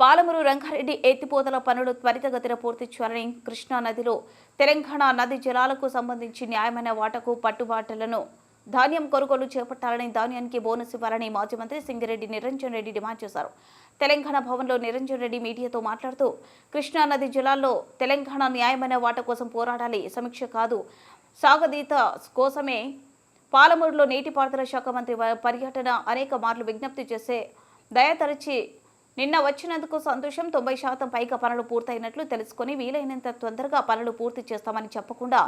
పాలమూరు రంగారెడ్డి ఎత్తిపోతల పనులు త్వరితగతిన పూర్తి చేయాలని కృష్ణా నదిలో తెలంగాణ నది జలాలకు సంబంధించి న్యాయమైన వాటకు పట్టుబాటలను ధాన్యం కొనుగోలు చేపట్టాలని ధాన్యానికి బోనస్ ఇవ్వాలని మాజీ మంత్రి సింగిరెడ్డి నిరంజన్ రెడ్డి డిమాండ్ చేశారు. తెలంగాణ భవన్లో నిరంజన్ రెడ్డి మీడియాతో మాట్లాడుతూ కృష్ణా నది జలాల్లో తెలంగాణ న్యాయమైన వాట కోసం పోరాడాలి సమీక్ష కాదు. సాగదీత కోసమే పాలమూరులో నీటిపారుదల శాఖ మంత్రి పర్యటన అనేక మార్లు విజ్ఞప్తి చేసే దయతరచి నిన్న వచ్చినందుకు సంతోషం. తొంభై శాతం పైగా పనులు పూర్తయినట్లు తెలుసుకొని వీలైనంత తొందరగా పనులు పూర్తి చేస్తామని చెప్పకుండా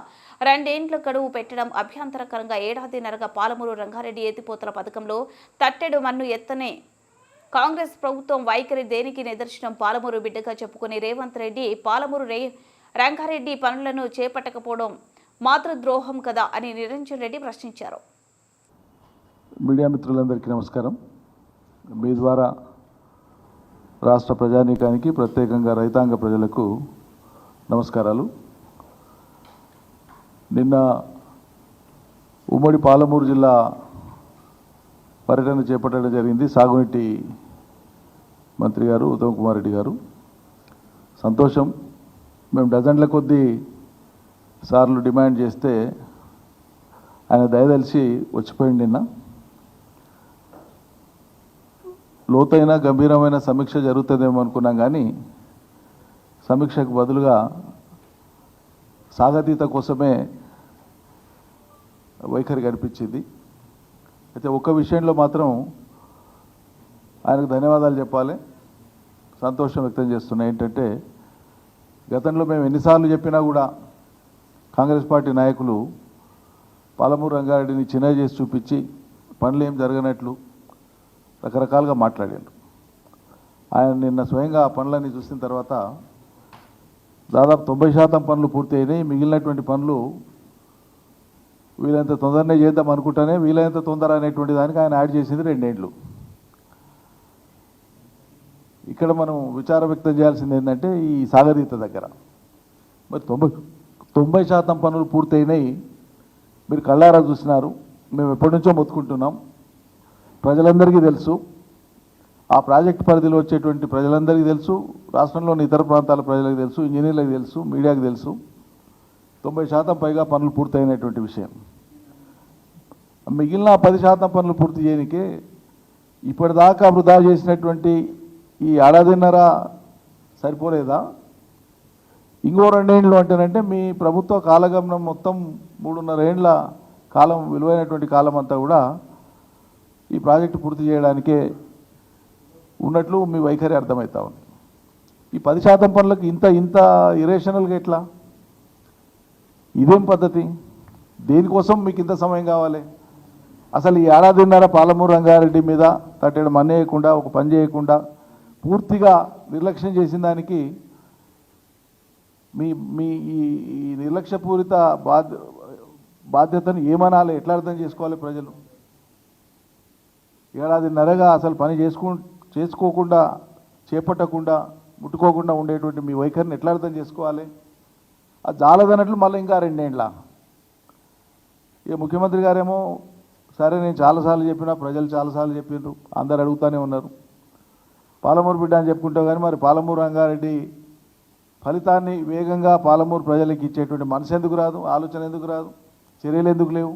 రెండేండ్ల గడువు పెట్టడం అభ్యంతరకరంగా ఏడాదిన్నరగా పాలమూరు రంగారెడ్డి ఎత్తిపోతల పథకంలో తట్టెడు మన్ను ఎత్తనే కాంగ్రెస్ ప్రభుత్వం వైఖరి దేనికి నిదర్శనం పాలమూరు బిడ్డగా చెప్పుకుని రేవంత్ రెడ్డి పాలమూరు రే రంగారెడ్డి పనులను చేపట్టకపోవడం మాతృద్రోహం కదా అని నిరంజన్ రెడ్డి ప్రశ్నించారు. మీడియా మిత్రులందరికీ నమస్కారం. మీ ద్వారా రాష్ట్ర ప్రజానీకానికి ప్రత్యేకంగా రైతాంగ ప్రజలకు నమస్కారాలు. నిన్న ఉమ్మడి పాలమూరు జిల్లా పర్యటన చేపట్టడం జరిగింది. సాగునీటి మంత్రి గారు ఉత్తమ్ కుమార్ రెడ్డి గారు. సంతోషం. మేము డజన్ల కొద్దీ సార్లు డిమాండ్ చేస్తే ఆయన దయదలిచి వచ్చిపోయింది నిన్న. లోతైన గంభీరమైన సమీక్ష జరుగుతుందేమో అనుకున్నాం కానీ సమీక్షకు బదులుగా సాగతీత కోసమే వైఖరి కనిపించింది. అయితే ఒక్క విషయంలో మాత్రం ఆయనకు ధన్యవాదాలు చెప్పాలి. సంతోషం వ్యక్తం చేస్తున్నా ఏంటంటే గతంలో మేము ఎన్నిసార్లు చెప్పినా కూడా కాంగ్రెస్ పార్టీ నాయకులు పాలమూరు రంగారెడ్డిని చిన్న చేసి చూపించి పనులు ఏం జరగనట్లు రకరకాలుగా మాట్లాడారు ఆయన నిన్న స్వయంగా ఆ పనులన్నీ చూసిన తర్వాత దాదాపు తొంభై శాతం పనులు పూర్తి అయినాయి మిగిలినటువంటి పనులు వీలైనంత తొందరనే చేద్దాం అనుకుంటానే వీలైనంత తొందర అనేటువంటి దానికి ఆయన యాడ్ చేసింది రెండేండ్లు. ఇక్కడ మనం విచారం వ్యక్తం చేయాల్సింది ఏంటంటే ఈ సాగరీత దగ్గర. మరి తొంభై తొంభై శాతం పనులు పూర్తయినాయి. మీరు కళ్ళారా చూసినారు. మేము ఎప్పటి నుంచో మొత్తుకుంటున్నాం. ప్రజలందరికీ తెలుసు. ఆ ప్రాజెక్ట్ పరిధిలో వచ్చేటువంటి ప్రజలందరికీ తెలుసు. రాష్ట్రంలోని ఇతర ప్రాంతాల ప్రజలకు తెలుసు. ఇంజనీర్లకు తెలుసు. మీడియాకు తెలుసు. తొంభై శాతం పైగా పనులు పూర్తయినటువంటి విషయం. మిగిలిన పది శాతం పనులు పూర్తి చేయనికే ఇప్పటిదాకా వృధా చేసినటువంటి ఈ ఏడాదిన్నర సరిపోలేదా? ఇంకో రెండేండ్లు అంటేనంటే మీ ప్రభుత్వ కాలగమనం మొత్తం మూడున్నర ఏండ్ల కాలం విలువైనటువంటి కాలం అంతా కూడా ఈ ప్రాజెక్టు పూర్తి చేయడానికే ఉన్నట్లు మీ వైఖరి అర్థమవుతా ఉంది. ఈ పది శాతం పనులకు ఇంత ఇంత ఇరేషనల్గా ఎట్లా? ఇదేం పద్ధతి? దేనికోసం మీకు ఇంత సమయం కావాలి? అసలు ఈ ఏడాదిన్నర పాలమూరు రంగారెడ్డి మీద తట్టడం అన్నేయకుండా ఒక పని చేయకుండా పూర్తిగా నిర్లక్ష్యం చేసిన దానికి మీ మీ ఈ ఈ నిర్లక్ష్యపూరిత బాధ్య బాధ్యతను ఏమనాలి? ఎట్లా అర్థం చేసుకోవాలి ప్రజలు? ఏడాదిన్నరగా అసలు పని చేసుకో చేసుకోకుండా చేపట్టకుండా ముట్టుకోకుండా ఉండేటువంటి మీ వైఖరిని ఎట్లా అర్థం చేసుకోవాలి? అది జాలదన్నట్లు మళ్ళీ ఇంకా రెండేండ్ల. ఇక ముఖ్యమంత్రి గారేమో సరే నేను చాలాసార్లు చెప్పినా ప్రజలు చాలాసార్లు చెప్పిండ్రు అందరు అడుగుతూనే ఉన్నారు. పాలమూరు బిడ్డ అని చెప్పుకుంటావు కానీ మరి పాలమూరు రంగారెడ్డి ఫలితాన్ని వేగంగా పాలమూరు ప్రజలకు ఇచ్చేటువంటి మనసు ఎందుకు రాదు? ఆలోచన ఎందుకు రాదు? చర్యలు ఎందుకు లేవు?